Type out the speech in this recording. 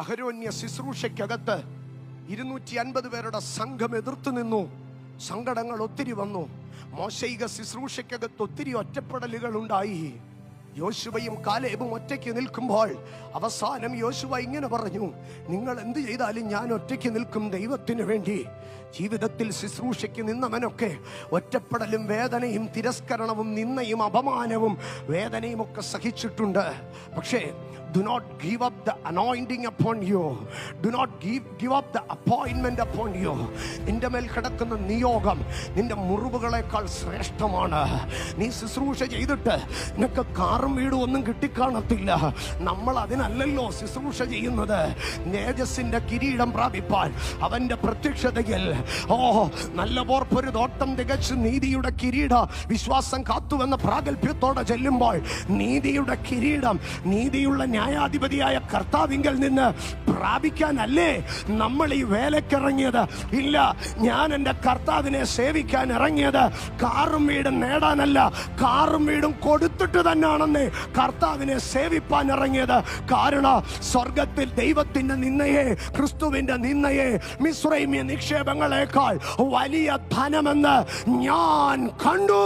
അഹരോന്യ ശുശ്രൂഷയ്ക്കകത്ത് ഇരുന്നൂറ്റി അൻപത് പേരുടെ സംഘം എതിർത്തു നിന്നു. സങ്കടങ്ങൾ ഒത്തിരി വന്നു. മോശയിക ശുശ്രൂഷയ്ക്കകത്ത് ഒത്തിരി ഒറ്റപ്പെടലുകൾ ഉണ്ടായി. യോശുവയും കാലേബും ഒറ്റയ്ക്ക് നിൽക്കുമ്പോൾ അവസാനം യോശുവ ഇങ്ങനെ പറഞ്ഞു നിങ്ങൾ എന്ത് ചെയ്താലും ഞാൻ ഒറ്റയ്ക്ക് നിൽക്കും ദൈവത്തിനു വേണ്ടി. ജീവിതത്തിൽ ശുശ്രൂഷയ്ക്ക് നിന്നവനൊക്കെ ഒറ്റപ്പെടലും വേദനയും തിരസ്കരണവും നിന്നയും അപമാനവും വേദനയും ഒക്കെ സഹിച്ചിട്ടുണ്ട്. പക്ഷേ do not give up the anointing upon you. Do not give give up the appointment upon you. നിന്റെ മേൽ കിടക്കുന്ന നിയോഗം നിന്റെ മുറിവുകളെക്കാൾ ശ്രേഷ്ഠമാണ്. നീ ശുശ്രൂഷ ചെയ്തിട്ട് നിനക്ക് കാറും വീടും ഒന്നും കിട്ടിക്കാണത്തില്ല. നമ്മൾ അതിനല്ലല്ലോ ശുശ്രൂഷ ചെയ്യുന്നത്. നേജസിന്റെ കിരീടം പ്രാപിപ്പാൻ അവന്റെ പ്രത്യക്ഷതയിൽ. ഓ നല്ല പോർപ്പൊരു തോട്ടം തികച്ച് നീതിയുടെ കിരീട വിശ്വാസം കാത്തുവെന്ന പ്രാഗൽഭ്യത്തോടെ ചെല്ലുമ്പോൾ നീതിയുടെ കിരീടം നീതിയുള്ള ന്യായാധിപതിയായ കർത്താവിങ്കൽ നിന്ന് പ്രാപിക്കാനല്ലേ നമ്മൾ ഈ വേലക്കിറങ്ങിയത്? ഇല്ല ഞാൻ എന്റെ കർത്താവിനെ സേവിക്കാൻ ഇറങ്ങിയത് കാറും വീടും നേടാനല്ല കാറും വീടും കൊടുത്തിട്ട് തന്നെയാണെന്നേ കർത്താവിനെ സേവിപ്പാൻ ഇറങ്ങിയത്. കാരണം സ്വർഗത്തിൽ ദൈവത്തിന്റെ നിന്നയെ ക്രിസ്തുവിന്റെ നിന്നയെ മിശ്രൈമ്യ നിക്ഷേപങ്ങളെക്കാൾ വലിയ ധനമെന്ന് ഞാൻ കണ്ടു.